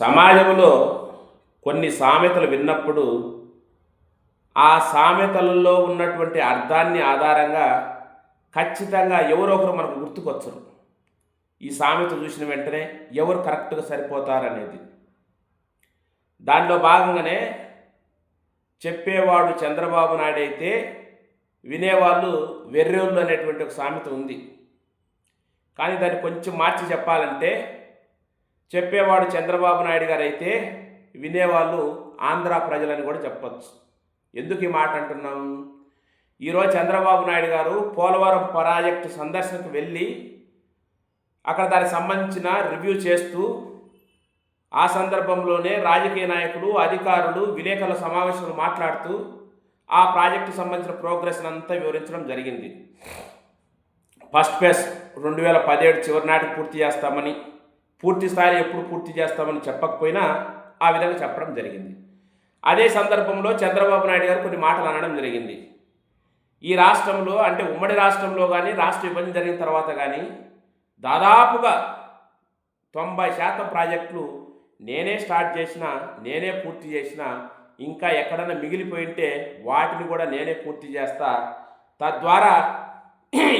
సమాజంలో కొన్ని సామెతలు విన్నప్పుడు ఆ సామెతలలో ఉన్నటువంటి అర్థాన్ని ఆధారంగా ఖచ్చితంగా ఎవరో ఒకరు మనకు గుర్తుకొచ్చరు. ఈ సామెత చూసిన వెంటనే ఎవరు కరెక్ట్గా సరిపోతారనేది. దానిలో భాగంగానే చెప్పేవాడు చంద్రబాబు నాయుడు అయితే వినేవాళ్ళు వెర్రోళ్ళు అనేటువంటి ఒక సామెత ఉంది. కానీ దాన్ని కొంచెం మార్చి చెప్పాలంటే చెప్పేవాడు చంద్రబాబు నాయుడు గారు అయితే వినేవాళ్ళు ఆంధ్ర ప్రజలని కూడా చెప్పచ్చు. ఎందుకు ఈ మాట అంటున్నాం? ఈరోజు చంద్రబాబు నాయుడు గారు పోలవరం ప్రాజెక్టు సందర్శనకు వెళ్ళి అక్కడ దానికి సంబంధించిన రివ్యూ చేస్తూ ఆ సందర్భంలోనే రాజకీయ నాయకులు అధికారులు విలేకరుల సమావేశంలో మాట్లాడుతూ ఆ ప్రాజెక్టు సంబంధించిన ప్రోగ్రెస్ అంతా వివరించడం జరిగింది. ఫస్ట్ ఫేజ్ రెండు వేల పదిహేడు చివరి నాటికి పూర్తి చేస్తామని పూర్తి స్థాయిలో ఎప్పుడు పూర్తి చేస్తామని చెప్పకపోయినా ఆ విధంగా చెప్పడం జరిగింది. అదే సందర్భంలో చంద్రబాబు నాయుడు గారు కొన్ని మాటలు అనడం జరిగింది. ఈ రాష్ట్రంలో అంటే ఉమ్మడి రాష్ట్రంలో కానీ రాష్ట్ర విభజన జరిగిన తర్వాత కానీ దాదాపుగా తొంభై శాతం ప్రాజెక్టులు నేనే స్టార్ట్ చేసిన నేనే పూర్తి చేసిన ఇంకా ఎక్కడన్నా మిగిలిపోయింటే వాటిని కూడా నేనే పూర్తి చేస్తా. తద్వారా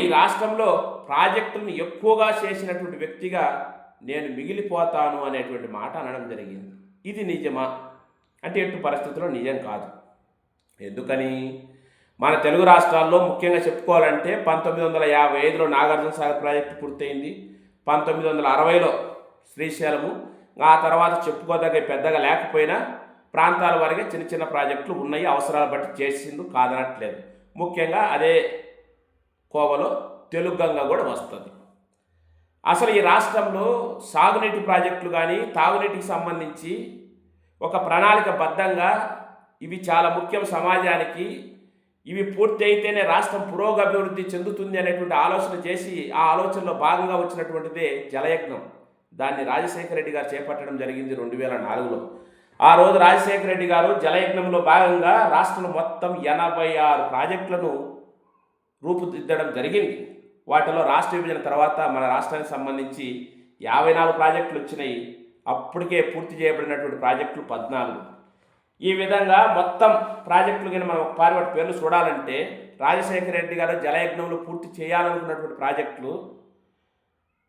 ఈ రాష్ట్రంలో ప్రాజెక్టులను ఎక్కువగా చేసినటువంటి వ్యక్తిగా నేను మిగిలిపోతాను అనేటువంటి మాట అనడం జరిగింది. ఇది నిజమా? అంటే ఎటు పరిస్థితుల్లో నిజం కాదు. ఎందుకని? మన తెలుగు రాష్ట్రాల్లో ముఖ్యంగా చెప్పుకోవాలంటే పంతొమ్మిది వందల యాభై ఐదులో నాగార్జున సాగర్ ప్రాజెక్టు పూర్తయింది. పంతొమ్మిది వందల అరవైలో శ్రీశైలము. ఆ తర్వాత చెప్పుకోదగ్గ పెద్దగా లేకపోయినా ప్రాంతాల వరకే చిన్న చిన్న ప్రాజెక్టులు ఉన్నాయి. అవసరాలు బట్టి చేసింది కాదనట్లేదు. ముఖ్యంగా అదే కోవలో తెలుగు గంగ కూడా వస్తుంది. అసలు ఈ రాష్ట్రంలో సాగునీటి ప్రాజెక్టులు కానీ తాగునీటికి సంబంధించి ఒక ప్రణాళికబద్ధంగా ఇవి చాలా ముఖ్యం సమాజానికి. ఇవి పూర్తి అయితేనే రాష్ట్రం పురోగభివృద్ధి చెందుతుంది అనేటువంటి ఆలోచన చేసి ఆ ఆలోచనలో భాగంగా వచ్చినటువంటిదే జలయజ్ఞం. దాన్ని రాజశేఖర రెడ్డి గారు చేపట్టడం జరిగింది రెండు వేల నాలుగులో. ఆ రోజు రాజశేఖర రెడ్డి గారు జలయజ్ఞంలో భాగంగా రాష్ట్రంలో మొత్తం ఎనభై ఆరు ప్రాజెక్టులను రూపుదిద్దడం జరిగింది. వాటిలో రాష్ట్ర విభజన తర్వాత మన రాష్ట్రానికి సంబంధించి యాభై నాలుగు ప్రాజెక్టులు వచ్చినాయి. అప్పటికే పూర్తి చేయబడినటువంటి ప్రాజెక్టులు పద్నాలుగు. ఈ విధంగా మొత్తం ప్రాజెక్టులు కానీ మనం ఒకసారి వాటి పేర్లు చూడాలంటే రాజశేఖర రెడ్డి గారు జలయజ్ఞంలో పూర్తి చేయాలనుకున్నటువంటి ప్రాజెక్టులు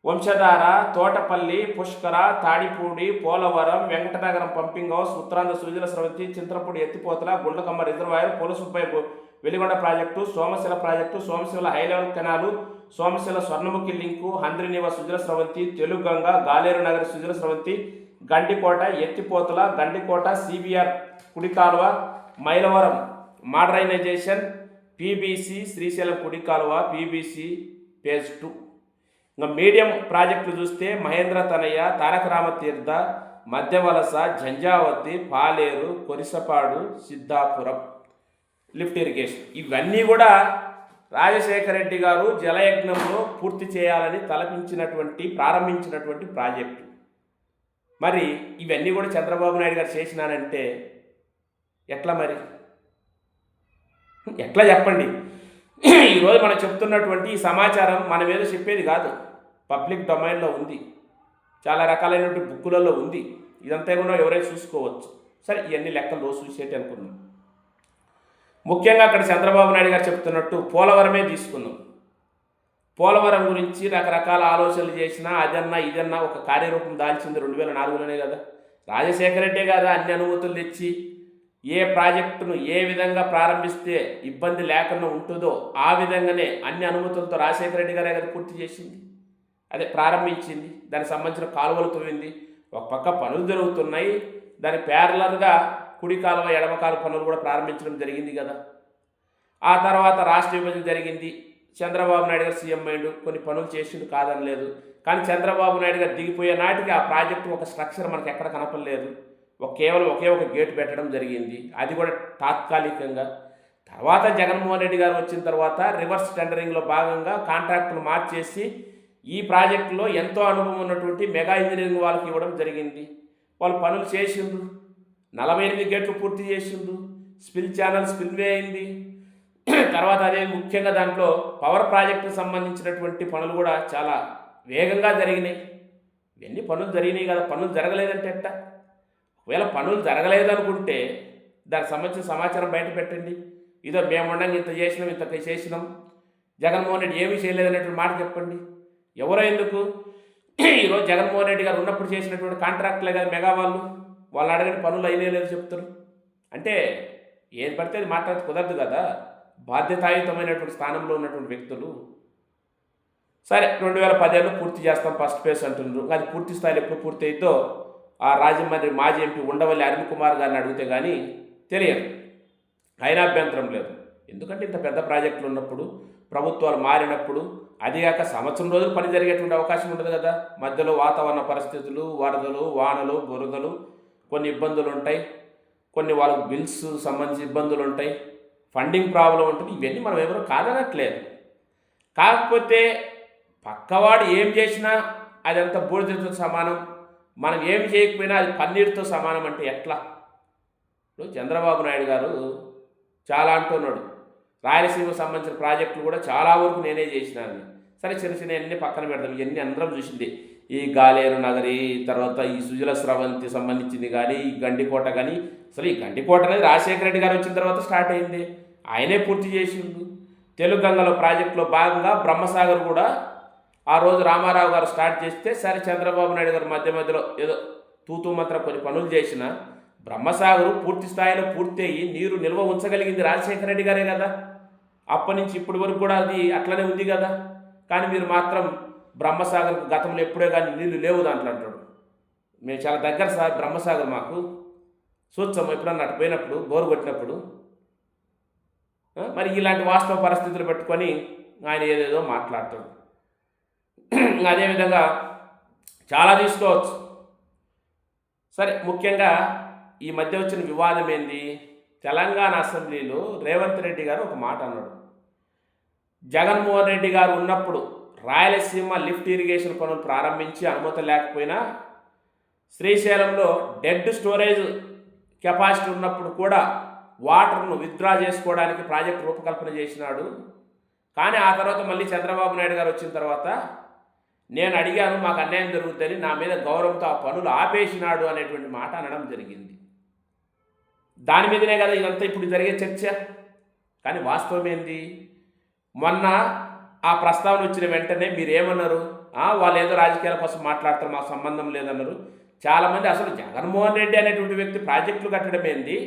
వంశధార తోటపల్లి పుష్కర తాడిపూడి పోలవరం వెంకటనగరం పంపింగ్ హౌస్ ఉత్తరాంధ్ర సుజల స్రవంతి చింతలపూడి ఎత్తిపోతల Gundlakamma reservoir పోలసుపై Veligonda project Somasila project Somasila high level canal Somasila Swarnamukhi link Handrineeva Sujala Sravanthi Teluganga Galeru Nagari Sujala Sravanthi Gandikota ఎత్తిపోతల గండికోట సిబిఆర్ కుడి కాలువ మైలవరం మాడరైనైజేషన్ పీబీసీ శ్రీశైలం కుడి కాలువ పీబీసీ పేజ్ టూ. ఇంకా మీడియం ప్రాజెక్టులు చూస్తే మహేంద్ర తనయ్య తారక రామతీర్థ మధ్యవలస జంజావతి పాలేరు కొరిసపాడు సిద్ధాపురం లిఫ్ట్ ఇరిగేషన్. ఇవన్నీ కూడా రాజశేఖర రెడ్డి గారు జలయజ్ఞంలో పూర్తి చేయాలని తలపించినటువంటి ప్రారంభించినటువంటి ప్రాజెక్టు. మరి ఇవన్నీ కూడా చంద్రబాబు నాయుడు గారు చేసినానంటే ఎట్లా మరి? ఎట్లా చెప్పండి? ఈరోజు మనం చెప్తున్నటువంటి ఈ సమాచారం మన మీద చెప్పేది కాదు. పబ్లిక్ డొమైన్లో ఉంది. చాలా రకాలైనటువంటి బుక్కులలో ఉంది. ఇదంతా కూడా ఎవరైనా చూసుకోవచ్చు. సరే ఇవన్నీ లెక్కలు రోజు చూసేటి అనుకున్నాం ముఖ్యంగా అక్కడ చంద్రబాబు నాయుడు గారు చెప్తున్నట్టు పోలవరమే తీసుకున్నాం పోలవరం గురించి రకరకాల ఆలోచనలు చేసినా అదన్నా ఇదన్నా ఒక కార్యరూపం దాల్చింది రెండు వేల నాలుగులోనే కదా. రాజశేఖర రెడ్డే కదా అన్ని అనుమతులు తెచ్చి ఏ ప్రాజెక్టును ఏ విధంగా ప్రారంభిస్తే ఇబ్బంది లేకుండా ఉంటుందో ఆ విధంగానే అన్ని అనుమతులతో రాజశేఖర రెడ్డి గారే కదా పూర్తి చేసింది. అదే ప్రారంభించింది. దానికి సంబంధించిన కాలువలు తవ్వింది. ఒక పక్క పనులు జరుగుతున్నాయి. దాని ప్యారలర్గా కుడి కాలువ ఎడమ కాలువ పనులు కూడా ప్రారంభించడం జరిగింది కదా. ఆ తర్వాత రాష్ట్ర విభజన జరిగింది. చంద్రబాబు నాయుడు గారు సీఎం అయ్యిండు. కొన్ని పనులు చేసిండు కాదని లేదు. కానీ చంద్రబాబు నాయుడు గారు దిగిపోయే నాటికి ఆ ప్రాజెక్టు ఒక స్ట్రక్చర్ మనకు ఎక్కడ కనపడలేదు. ఒక కేవలం ఒకే ఒక గేట్ పెట్టడం జరిగింది. అది కూడా తాత్కాలికంగా. తర్వాత జగన్మోహన్ రెడ్డి గారు వచ్చిన తర్వాత రివర్స్ టెండరింగ్లో భాగంగా కాంట్రాక్టులు మార్చేసి ఈ ప్రాజెక్టులో ఎంతో అనుభవం ఉన్నటువంటి మెగా ఇంజనీరింగ్ వాళ్ళకి ఇవ్వడం జరిగింది. వాళ్ళు పనులు చేసిండ్రు. నలభై ఎనిమిది గేట్లు పూర్తి చేసిండు. స్పిల్ ఛానల్ స్పిల్వే అయింది. తర్వాత అదే ముఖ్యంగా దాంట్లో పవర్ ప్రాజెక్టుకు సంబంధించినటువంటి పనులు కూడా చాలా వేగంగా జరిగినాయి. ఇవన్నీ పనులు జరిగినాయి కదా పనులు జరగలేదంటే ఎట్టా? ఒకవేళ పనులు జరగలేదనుకుంటే దానికి సంబంధించిన సమాచారం బయట పెట్టండి. ఇదో మేము ఉండగా ఇంత చేసినాం ఇంత చేసినాం. జగన్మోహన్ రెడ్డి ఏమీ చేయలేదనేటువంటి మాట చెప్పండి. ఎవరో ఎందుకు? ఈరోజు జగన్మోహన్ రెడ్డి గారు ఉన్నప్పుడు చేసినటువంటి కాంట్రాక్ట్లే కదా మెగా వాళ్ళు. వాళ్ళు అడగని పనులు అయినే లేదు చెప్తారు అంటే ఏది పడితే అది మాట్లాడి కుదరదు కదా. బాధ్యతాయుతమైనటువంటి స్థానంలో ఉన్నటువంటి వ్యక్తులు. సరే రెండు వేల పదిహేను పూర్తి చేస్తాం ఫస్ట్ ఫేజ్ అంటున్నారు అది పూర్తి స్థాయిలో ఎప్పుడు పూర్తి అవుతుందో ఆ రాజమండ్రి మాజీ ఎంపీ ఉండవల్లి అరుణ్ కుమార్ గారిని అడిగితే కానీ తెలియదు. అయినా అభ్యంతరం లేదు. ఎందుకంటే ఇంత పెద్ద ప్రాజెక్టులు ఉన్నప్పుడు ప్రభుత్వాలు మారినప్పుడు అదిగాక సంవత్సరం రోజులు పని జరిగేటువంటి అవకాశం ఉండదు కదా. మధ్యలో వాతావరణ పరిస్థితులు వరదలు వానలు బురదలు కొన్ని ఇబ్బందులు ఉంటాయి. కొన్ని వాళ్ళకి బిల్స్ సంబంధించి ఇబ్బందులు ఉంటాయి. ఫండింగ్ ప్రాబ్లం ఉంటుంది. ఇవన్నీ మనం ఎవరు కాదనట్లేదు. కాకపోతే పక్కవాడు ఏం చేసినా అదంతా బూడిదతో సమానం. మనం ఏం చేయకపోయినా అది పన్నీరుతో సమానం అంటే ఎట్లా? ఇప్పుడు చంద్రబాబు నాయుడు గారు చాలా అంటున్నాడు. రాయలసీమకు సంబంధించిన ప్రాజెక్టులు కూడా చాలా వరకు నేనే చేసినాను సరే చిన్న చిన్న అన్ని పక్కన పెడతాం ఇవన్నీ అందరం చూసింది. ఈ గాలేరు నగరి తర్వాత ఈ సుజల స్రవంతి సంబంధించింది కానీ ఈ గండికోట కానీ అసలు ఈ గండికోట అనేది రాజశేఖర రెడ్డి గారు వచ్చిన తర్వాత స్టార్ట్ అయింది. ఆయనే పూర్తి చేసిండు. తెలుగు గంగలో ప్రాజెక్టులో భాగంగా బ్రహ్మసాగర్ కూడా ఆ రోజు రామారావు గారు స్టార్ట్ చేస్తే సరే చంద్రబాబు నాయుడు గారు మధ్య మధ్యలో ఏదో తూతూ మాత్రం కొన్ని పనులు చేసిన బ్రహ్మసాగరు పూర్తి స్థాయిలో పూర్తి అయ్యి నీరు నిల్వ ఉంచగలిగింది రాజశేఖర రెడ్డి గారే కదా. అప్పటి నుంచి ఇప్పటి వరకు కూడా అది అట్లనే ఉంది కదా. కానీ మీరు మాత్రం బ్రహ్మసాగర్కు గతంలో ఎప్పుడే కానీ నీళ్ళు లేవు దాంట్లో అంటాడు. మేము చాలా దగ్గర సార్ బ్రహ్మసాగర్ మాకు. చూస్తాము ఎప్పుడన్నా అటు పోయినప్పుడు బోరు కొట్టినప్పుడు మరి ఇలాంటి వాస్తవ పరిస్థితులు పెట్టుకొని ఆయన ఏదేదో మాట్లాడతాడు. అదేవిధంగా చాలా తీసుకోవచ్చు. సరే ముఖ్యంగా ఈ మధ్య వచ్చిన వివాదం ఏంది? తెలంగాణ అసెంబ్లీలో రేవంత్ రెడ్డి గారు ఒక మాట అన్నాడు. జగన్మోహన్ రెడ్డి గారు ఉన్నప్పుడు రాయలసీమ లిఫ్ట్ ఇరిగేషన్ పనులు ప్రారంభించి అనుమతి లేకపోయినా శ్రీశైలంలో డెడ్ స్టోరేజ్ కెపాసిటీ ఉన్నప్పుడు కూడా వాటర్ను విత్డ్రా చేసుకోవడానికి ప్రాజెక్ట్ రూపకల్పన చేసినాడు. కానీ ఆ తర్వాత మళ్ళీ చంద్రబాబు నాయుడు గారు వచ్చిన తర్వాత నేను అడిగాను మాకు అన్యాయం జరుగుతుందని నా మీద గౌరవంతో ఆ పనులు ఆపేసినాడు అనేటువంటి మాట అనడం జరిగింది. దాని మీదనే కదా ఇదంతా ఇప్పుడు జరిగే చర్చ. కానీ వాస్తవం ఏంది? మొన్న ఆ ప్రస్తావన వచ్చిన వెంటనే మీరు ఏమన్నారు వాళ్ళు ఏదో రాజకీయాల కోసం మాట్లాడతారు మాకు సంబంధం లేదన్నారు. చాలామంది అసలు జగన్మోహన్ రెడ్డి అనేటువంటి వ్యక్తి ప్రాజెక్టులు కట్టడం ఏంది?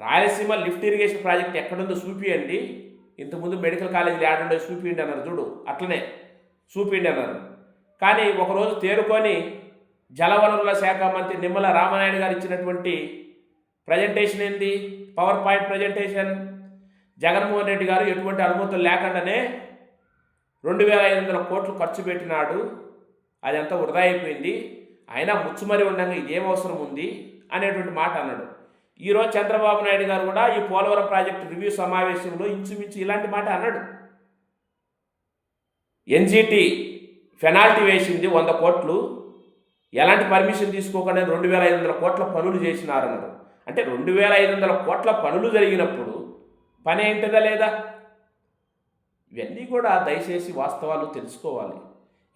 రాయలసీమ లిఫ్ట్ ఇరిగేషన్ ప్రాజెక్ట్ ఎక్కడుందో చూపియండి. ఇంతకుముందు మెడికల్ కాలేజీలు ఏడుండో చూపియండి అన్నారు. చూడు అట్లనే చూపిండి అన్నారు. కానీ ఒకరోజు తేరుకొని జలవనరుల శాఖ మంత్రి నిమ్మల రామనాయుడు గారు ఇచ్చినటువంటి ప్రజెంటేషన్ ఏంది? Power point presentation. Jaganmohan Reddy గారు ఎటువంటి అనుమతులు లేకుండానే రెండు వేల ఐదు వందల కోట్లు ఖర్చు పెట్టినాడు. అదంతా వృధా అయిపోయింది. అయినా ముచ్చుమరి ఉండగా ఇదేం అవసరం ఉంది? అనేటువంటి మాట అన్నాడు. ఈరోజు చంద్రబాబు నాయుడు గారు కూడా ఈ పోలవరం ప్రాజెక్టు రివ్యూ సమావేశంలో ఇంచుమించు ఇలాంటి మాట అన్నాడు. ఎన్జిటి పెనాల్టీ వేసింది వంద కోట్లు. ఎలాంటి పర్మిషన్ తీసుకోకుండా రెండు వేల ఐదు వందల కోట్ల పనులు చేసినారన్నారు. అంటే రెండు వేల ఐదు వందల కోట్ల పనులు జరిగినప్పుడు పని ఏంటిదా లేదా? ఇవన్నీ కూడా దయచేసి వాస్తవాలు తెలుసుకోవాలి.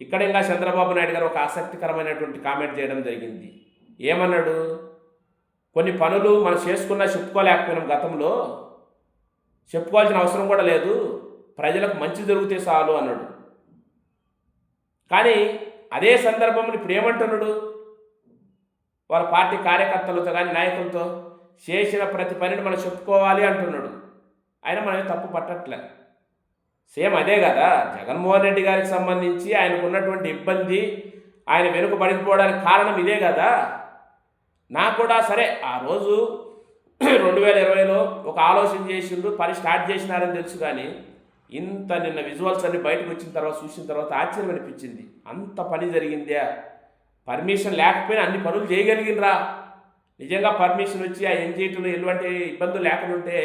ఇక్కడ ఇంకా చంద్రబాబు నాయుడు గారు ఒక ఆసక్తికరమైనటువంటి కామెంట్ చేయడం జరిగింది. ఏమన్నాడు? కొన్ని పనులు మనం చేసుకున్నా చెప్పుకోలేకపోయినాం గతంలో. చెప్పుకోవాల్సిన అవసరం కూడా లేదు. ప్రజలకు మంచి జరిగితే చాలు అన్నాడు. కానీ అదే సందర్భంలో ఇప్పుడు ఏమంటున్నాడు? వాళ్ళ పార్టీ కార్యకర్తలతో కానీ నాయకులతో చేసిన ప్రతి పనిని మనం చెప్పుకోవాలి అంటున్నాడు. ఆయన మనం తప్పు పట్టట్లే. సేమ్ అదే కదా. జగన్మోహన్ రెడ్డి గారికి సంబంధించి ఆయనకు ఉన్నటువంటి ఇబ్బంది ఆయన వెనుక పడిపోవడానికి కారణం ఇదే కదా. నాకు కూడా సరే ఆ రోజు రెండు వేల ఇరవైలో ఒక ఆలోచన చేసిండ్రు పని స్టార్ట్ చేసినారని తెలుసు కానీ ఇంత నిన్న విజువల్స్ అన్ని బయటకు వచ్చిన తర్వాత చూసిన తర్వాత ఆశ్చర్యం అనిపించింది. అంత పని జరిగిందే. పర్మిషన్ లేకపోయినా అన్ని పనులు చేయగలిగినరా? నిజంగా పర్మిషన్ వచ్చి ఆ ఎన్జీటీలు ఎటువంటి ఇబ్బందులు లేకుండా ఉంటే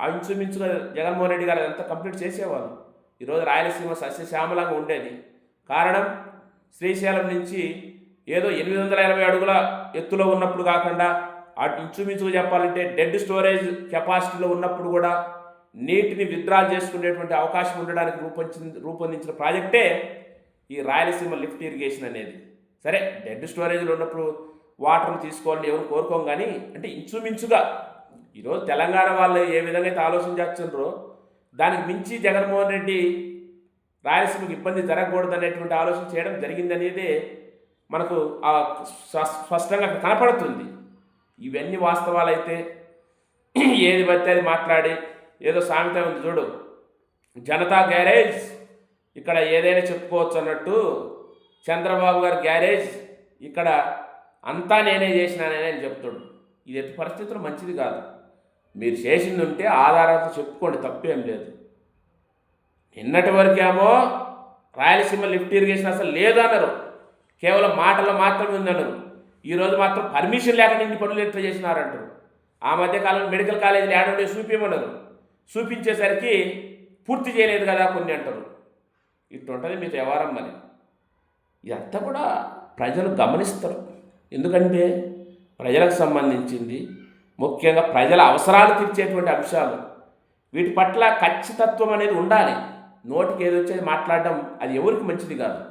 ఆ ఇంచుమించుగా జగన్మోహన్ రెడ్డి గారు అంతా కంప్లీట్ చేసేవారు. ఈరోజు రాయలసీమ సస్యశ్యామలంగా ఉండేది. కారణం శ్రీశైలం నుంచి ఏదో ఎనిమిది వందల ఎనభై అడుగుల ఎత్తులో ఉన్నప్పుడు కాకుండా అటు ఇంచుమించుగా చెప్పాలంటే డెడ్ స్టోరేజ్ కెపాసిటీలో ఉన్నప్పుడు కూడా నీటిని విత్డ్రా చేసుకునేటువంటి అవకాశం ఉండడానికి రూపొందించిన రూపొందించిన ప్రాజెక్టే ఈ రాయలసీమ లిఫ్ట్ ఇరిగేషన్ అనేది. సరే డెడ్ స్టోరేజ్లో ఉన్నప్పుడు వాటర్ని తీసుకోవాలని ఎవరు కోరుకోం కానీ అంటే ఇంచుమించుగా ఈరోజు తెలంగాణ వాళ్ళు ఏ విధంగా అయితే ఆలోచన చేస్తుండ్రో దానికి మించి జగన్మోహన్ రెడ్డి రాయలసీమకు ఇబ్బంది జరగకూడదు అనేటువంటి ఆలోచన చేయడం జరిగిందనేది మనకు ఆ స్పష్టంగా కనపడుతుంది. ఇవన్నీ వాస్తవాలైతే ఏది పడితే అది మాట్లాడి ఏదో సామెత ఉంది చూడు జనతా గ్యారేజ్ ఇక్కడ ఏదైనా చెప్పుకోవచ్చు అన్నట్టు చంద్రబాబు గారి గ్యారేజ్ ఇక్కడ అంతా నేనే చేసినానని అని చెప్తాడు. ఇది ఎట్టి పరిస్థితులు మంచిది కాదు. మీరు చేసింది ఉంటే ఆధారాలతో చెప్పుకోండి తప్పేం లేదు. నిన్నటి వరకేమో రాయలసీమ లిఫ్ట్ ఇరిగేషన్ అసలు లేదన్నారు. కేవలం మాటలు మాత్రమే ఉందన్నారు. ఈరోజు మాత్రం పర్మిషన్ లేకుండా ఇన్ని పనులు ఎట్లా చేసినారంటారు. ఆ మధ్యకాలంలో మెడికల్ కాలేజీలు ఏడంటే చూపించమన్నారు. చూపించేసరికి పూర్తి చేయలేదు కదా కొన్ని అంటారు. ఇట్లుంటుంది మీతో వ్యవహారం మరి. ఇదంతా కూడా ప్రజలు గమనిస్తారు. ఎందుకంటే ప్రజలకు సంబంధించింది ముఖ్యంగా ప్రజల అవసరాలు తీర్చేటువంటి అంశాలు. వీటి పట్ల ఖచ్చితత్వం అనేది ఉండాలి. నోటికి ఏదొచ్చేది మాట్లాడడం అది ఎవరికి మంచిది కాదు.